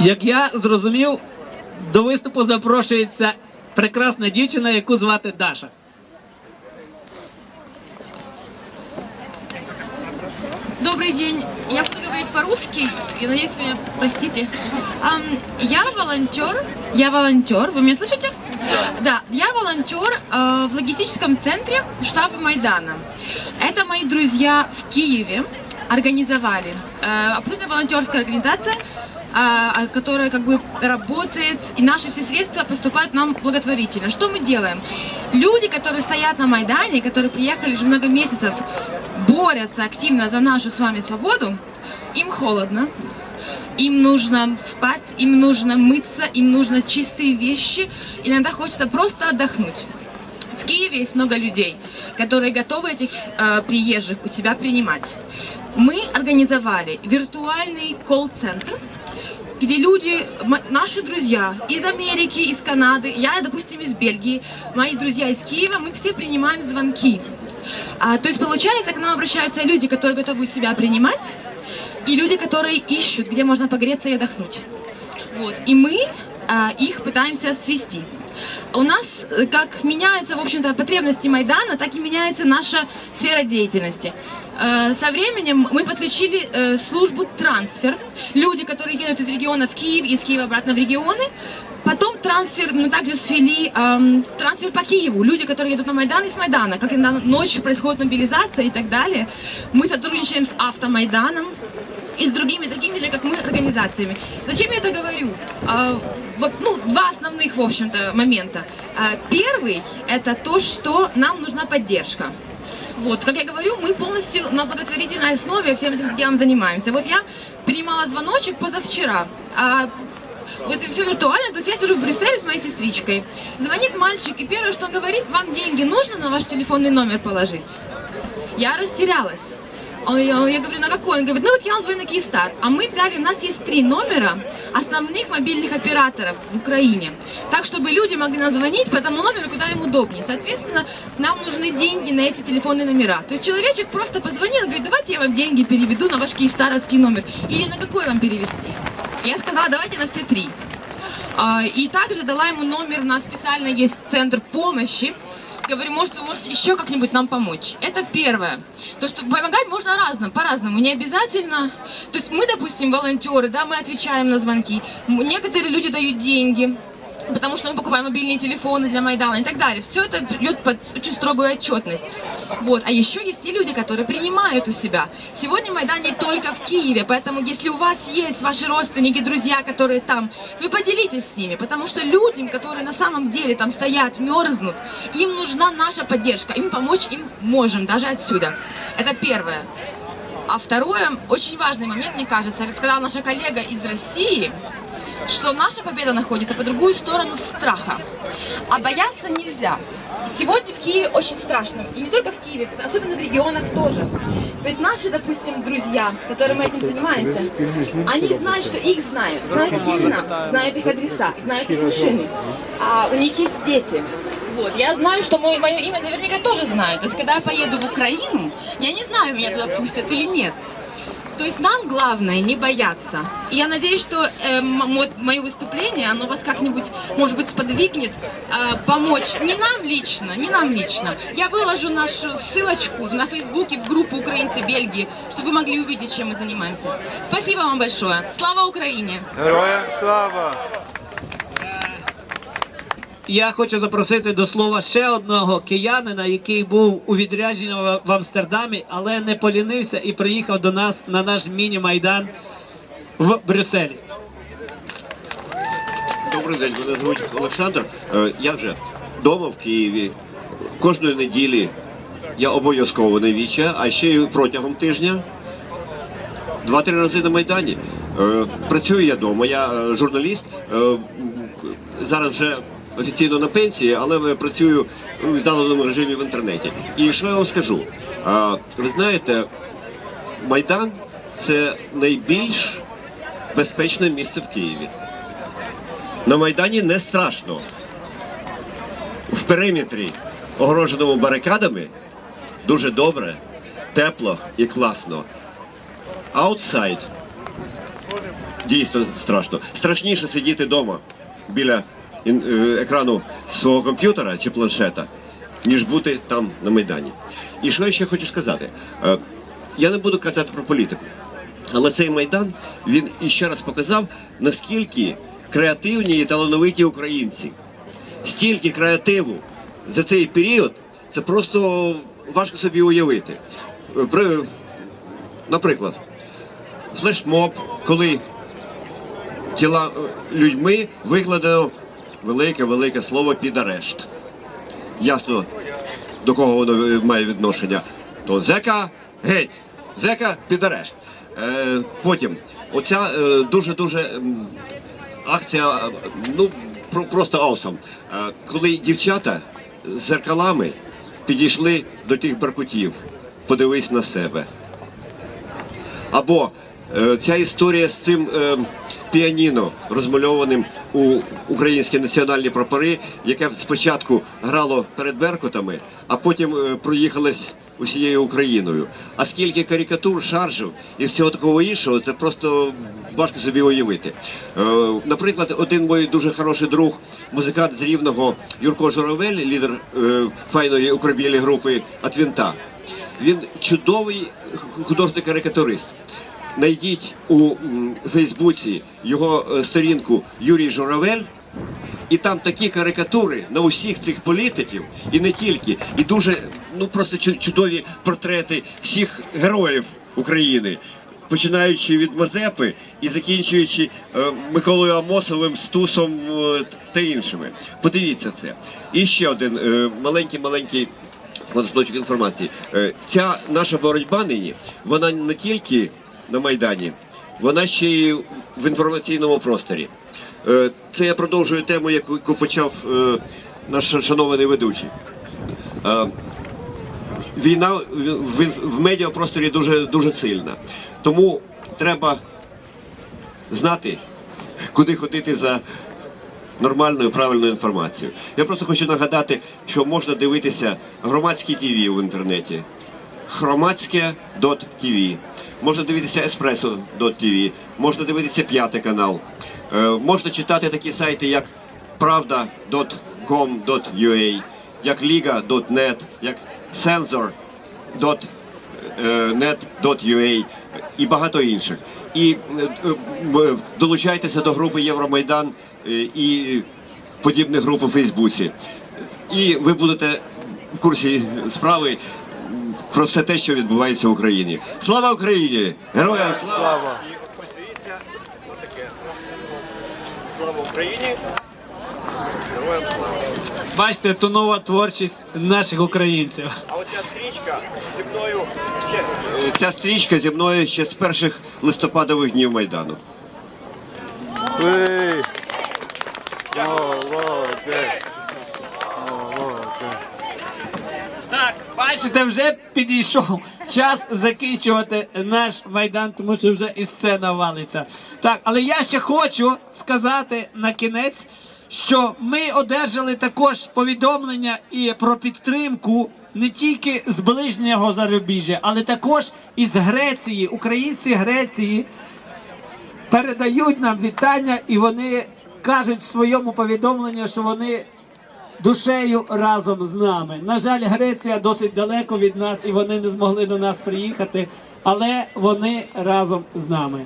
Як я зрозумів, до виступу запрошується прекрасна дівчина, яку звати Даша. Добрый день. Я буду говорить по-русски, и надеюсь, вы меня простите. Ам, я волонтер. Я волонтер. Вы меня слышите? Да. я волонтер э, в логистическом центре штаба Майдана. Это мои друзья в Киеве Организовали. Э, абсолютно волонтерская организация, а, которая как бы работает, и наши все средства поступают нам благотворительно. Что мы делаем? Люди, которые стоят на Майдане, которые приехали уже много месяцев, борются активно за нашу с вами свободу, им холодно, им нужно спать, им нужно мыться, им нужно чистые вещи, иногда хочется просто отдохнуть. В Киеве есть много людей, которые готовы этих э, приезжих у себя принимать. Мы организовали виртуальный колл-центр, где люди, наши друзья из Америки, из Канады, я, допустим, из Бельгии, мои друзья из Киева, мы все принимаем звонки. А, то есть, получается, к нам обращаются люди, которые готовы себя принимать, и люди, которые ищут, где можно погреться и отдохнуть. Вот. И мы а, их пытаемся свести. У нас э, как меняются, в общем-то, потребности Майдана, так и меняется наша сфера деятельности. Э, Со временем мы подключили э, службу трансфер. Люди, которые едут из региона в Киев, из Киева обратно в регионы. Потом трансфер, мы также свели эм, трансфер по Киеву. Люди, которые едут на Майдан из Майдана. Как иногда ночью происходит мобилизация и так далее. Мы сотрудничаем с Автомайданом и с другими такими же, как мы, организациями. Зачем я это говорю? А, вот, ну, два основных, в общем-то, момента. А, Первый – это то, что нам нужна поддержка. Вот, как я говорю, мы полностью на благотворительной основе всем этим делом занимаемся. Вот я принимала звоночек позавчера. А, вот это все виртуально, то есть я сижу в Брюсселе с моей сестричкой. Звонит мальчик, и первое, что он говорит, вам деньги нужно на ваш телефонный номер положить? Я растерялась. Он- я, я говорю, на какой? Он говорит, ну вот я вам звоню на Киевстар. А мы взяли, у нас есть три номера основных мобильных операторов в Украине. Так, чтобы люди могли нам звонить по тому номеру, куда им удобнее. Соответственно, нам нужны деньги на эти телефонные номера. То есть человечек просто позвонил, говорит, давайте я вам деньги переведу на ваш киевстаровский номер. Или на какой вам перевести? Я сказала, давайте на все три. А, И также дала ему номер, у нас специально есть центр помощи. Говорю, может, вы можете еще как-нибудь нам помочь. Это первое. То, что помогать можно разным, по-разному, не обязательно. То есть мы, допустим, волонтеры, да, мы отвечаем на звонки. Некоторые люди дают деньги, потому что мы покупаем мобильные телефоны для Майдана и так далее. Все это идет под очень строгую отчетность. Вот. А еще есть и люди, которые принимают у себя. Сегодня Майдан не только в Киеве, поэтому если у вас есть ваши родственники, друзья, которые там, вы поделитесь с ними, потому что людям, которые на самом деле там стоят, мерзнут, им нужна наша поддержка, им помочь им можем, даже отсюда. Это первое. А второе, очень важный момент, мне кажется, сказала наша коллега из России, что наша победа находится по другую сторону страха. А бояться нельзя. Сегодня в Киеве очень страшно. И не только в Киеве, особенно в регионах тоже. То есть наши, допустим, друзья, которые мы этим занимаемся, они знают, что их знают, знают их имена, знают их адреса, знают их машины. А у них есть дети. Вот, я знаю, что мое, мое имя наверняка тоже знают. То есть, когда я поеду в Украину, я не знаю, меня туда пустят или нет. То есть нам главное не бояться. И я надеюсь, что э, мое выступление, оно вас как-нибудь, может быть, сподвигнет э, помочь. Не нам лично, не нам лично. Я выложу нашу ссылочку на Фейсбуке в группу «Украинцы Бельгии», чтобы вы могли увидеть, чем мы занимаемся. Спасибо вам большое. Слава Украине! Героям слава! Я хочу запросити до слова ще одного киянина, який був у відрядженні в Амстердамі, але не полінився і приїхав до нас на наш міні-майдан в Брюсселі. Добрий день, мене звуть Олександр. Е, Я вже вдома в Києві. Кожної неділі я обов'язково на віча, а ще й протягом тижня. Два-три рази на Майдані. Е, Працюю я вдома, я е, журналіст. Зараз вже офіційно на пенсії, але працюю у віддаленому режимі в інтернеті. І що я вам скажу? Е, Ви знаєте, Майдан це найбільш безпечне місце в Києві. На Майдані не страшно. В периметрі, огороженому барикадами, дуже добре, тепло і класно. Аутсайд. дійсно страшно. Страшніше сидіти вдома біля екрану свого комп'ютера чи планшета, ніж бути там на Майдані. І що я ще хочу сказати? Е, Я не буду казати про політику. Але цей майдан він іще раз показав, наскільки креативні і талановиті українці. Стільки креативу за цей період, це просто важко собі уявити. Е, наприклад, флешмоб, коли тіла е, людьми викладено велике-велике слово під арешт. Ясно, до кого воно е, має відношення. То зека геть, зека під арешт. Е, потім, оця е, дуже-дуже м, акція, е, ну про, просто awesome. Е, коли дівчата з зеркалами підійшли до тих беркутів, подивись на себе. Або е, ця історія з цим е, піаніно, розмальованим у українські національні прапори, яке спочатку грало перед Беркутами, а потім е, проїхалось усією Україною. А скільки карикатур, шаржів і всього такого іншого, це просто важко собі уявити. Е, наприклад, один мій дуже хороший друг, музикант з Рівного Юрко Журавель, лідер е, файної укробілі групи Атвінта. Він чудовий художник-карикатурист. Найдіть у Фейсбуці його е, сторінку Юрій Журавель, і там такі карикатури на усіх цих політиків, і не тільки, і дуже ну просто чудові портрети всіх героїв України. Починаючи від Мазепи і закінчуючи е, Миколою Амосовим, Стусом е, та іншими. Подивіться це. І ще один е, маленький-маленький шматочок інформації. Ця наша боротьба нині, вона не тільки на Майдані, вона ще й в інформаційному просторі. Е, Це я продовжую тему, яку почав е, наш шанований ведучий. Е, Війна в, медіапросторі дуже, дуже сильна. Тому треба знати, куди ходити за нормальною правильною інформацією. Я просто хочу нагадати, що можна дивитися громадські ТВ в інтернеті. Громадське.тв. Можна дивитися Еспресо.тв, можна дивитися п'ятий канал. Е, можна читати такі сайти, як правда.com.ua, як liga.net, як sensor.net.ua і багато інших. І е, е, долучайтеся до групи Євромайдан е, і подібних груп у Фейсбуці. І ви будете в курсі справи про все те, що відбувається в Україні. Слава Україні! Героям слава! Слава. І ось дивіться, отаке. Слава Україні! Героям слава! Бачите, то нова творчість наших українців. А оця стрічка зі мною ще. Ця стрічка зі мною ще з перших листопадових днів Майдану. Ей. Бачите, вже підійшов час закінчувати наш майдан, тому що вже і сцена валиться. Так, але я ще хочу сказати на кінець, що ми одержали також повідомлення і про підтримку не тільки з ближнього зарубіжжя, але також із Греції. Українці Греції передають нам вітання, і вони кажуть в своєму повідомленні, що вони душею разом з нами. На жаль, Греція досить далеко від нас, і вони не змогли до нас приїхати, але вони разом з нами.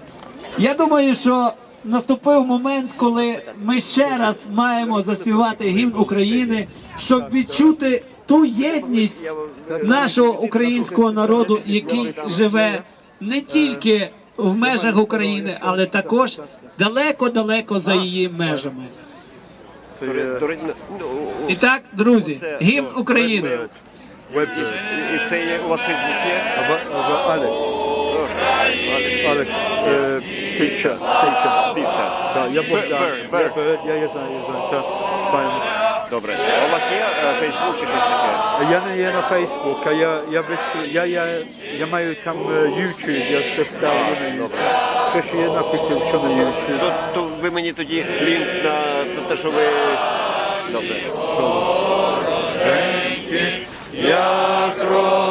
Я думаю, що наступив момент, коли ми ще раз маємо заспівати гімн України, щоб відчути ту єдність нашого українського народу, який живе не тільки в межах України, але також далеко-далеко за її межами. Це є І так, друзі, гімн України. І це є у вас Фейсбук є? Алекс. Алекс. е, Teacher. Teacher. Піца. Я Богдан. Я є знаю, я знаю. Файно. Добре. А у вас є Фейсбук чи щось таке? Я не є на Фейсбук, а я, я, я, я, я маю там е, YouTube, я ще ставлю на YouTube. Що ще є написав, що на YouTube. То, то ви мені тоді лінк на, на те, що ви. Добре. Я роса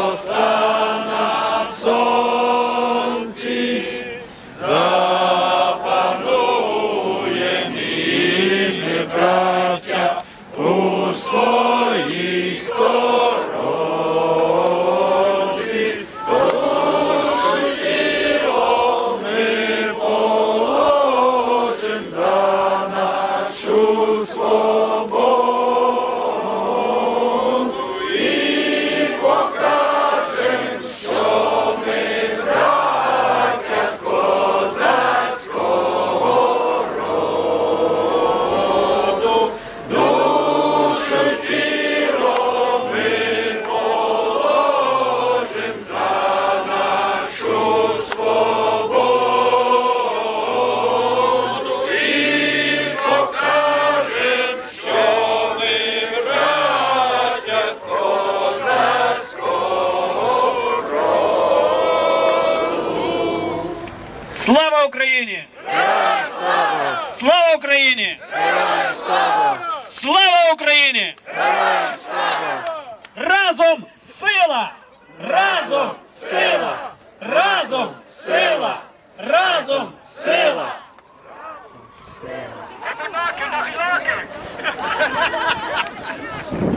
Разом сила! Разом сила! Разом сила! Разом сила!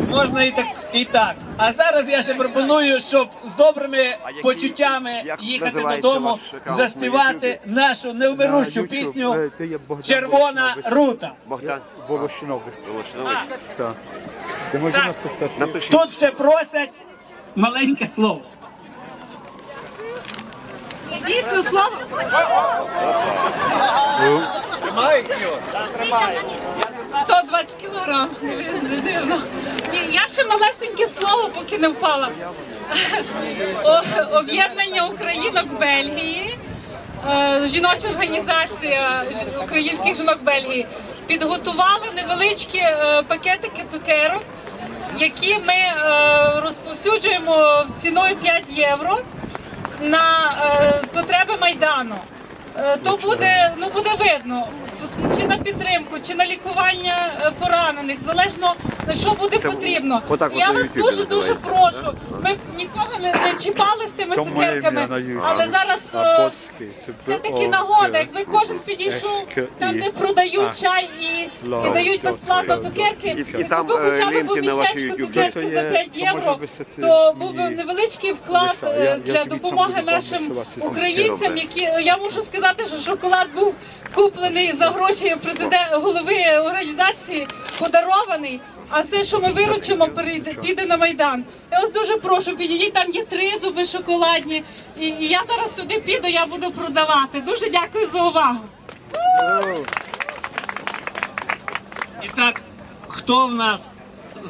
Можна і так, і так. А зараз я ще пропоную, щоб з добрими які- почуттями їхати додому, заспівати нашу невмирущу На пісню е, Червона рута. Богдан Волошинович. Так. Тут ще просять маленьке слово. Дійсно, слово. Ну, 120 кілограм. Не дивно. Я ще малесеньке слово, поки не впала. Об'єднання українок в Бельгії, е, жіноча організація українських жінок Бельгії підготували невеличкі е, пакетики цукерок, які ми е, розповсюджуємо ціною 5 євро на е, потреби майдану. Е, То буде ну буде видно чи на підтримку, чи на лікування е, поранених, залежно на що буде Це потрібно. отак от Я на вас дуже дуже називається, прошу. Ми нікого не, не чіпали з тими Чому цукерками, на але зараз е, це Б- О, нагода. Якби кожен підійшов там, де продають чай і, і дають безплатно цукерки, І- і там, купив е, хоча б лінки на ваш мішечку YouTube. цукерки за є- 5 то євро, то був би невеличкий вклад лиса. Я- я для собі там допомоги буду нашим висилати з українцям, які я можу сказати, що шоколад був куплений за гроші президента голови організації, подарований. А все, що ми виручимо, перейде- піде на майдан. Я вас дуже прошу, підійдіть, там є три зуби шоколадні. І, і я зараз туди піду, я буду продавати. Дуже дякую за увагу. І так, хто в нас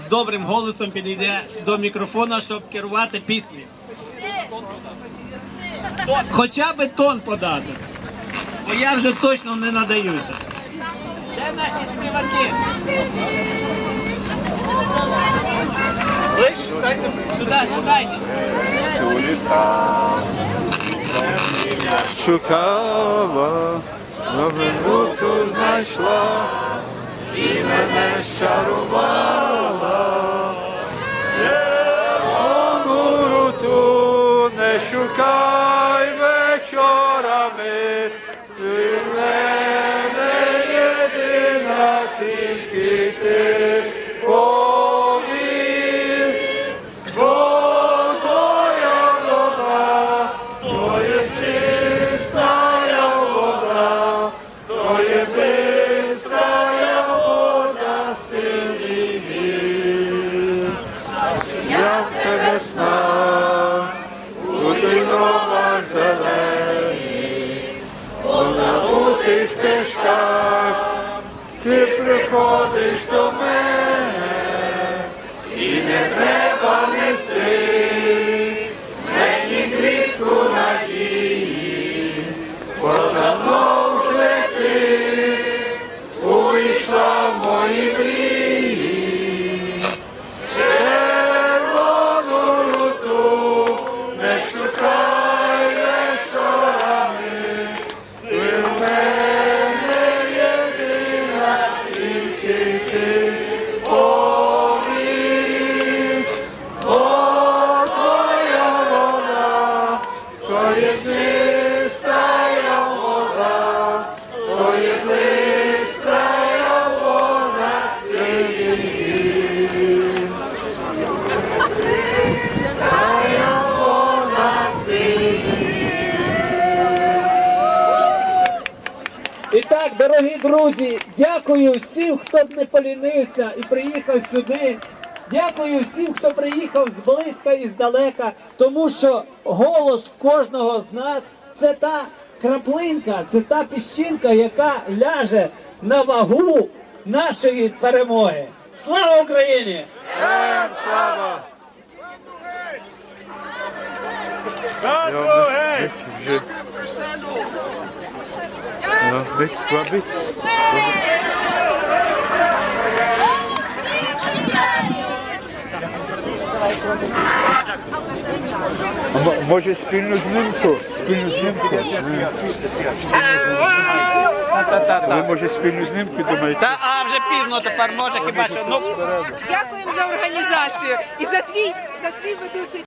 з добрим голосом підійде до мікрофона, щоб керувати піснею? Хоча би тон подати. Бо я вже точно не надаюся. Де наші співаки? Ближче, стайте. Сюди, сюди. Шукала, новинку знайшла, і мене щарувала. Так, дорогі друзі, дякую всім, хто не полінився і приїхав сюди. Дякую всім, хто приїхав зблизька і здалека, тому що голос кожного з нас це та краплинка, це та піщинка, яка ляже на вагу нашої перемоги. Слава Україні! слава! Ja, być, ma być. А мо- може спільну знімку? Спільну знімку? Ви може спільну знімку думаєте? Та а вже пізно тепер може хіба що ну Дякуємо за організацію і за твій за твій ведучий.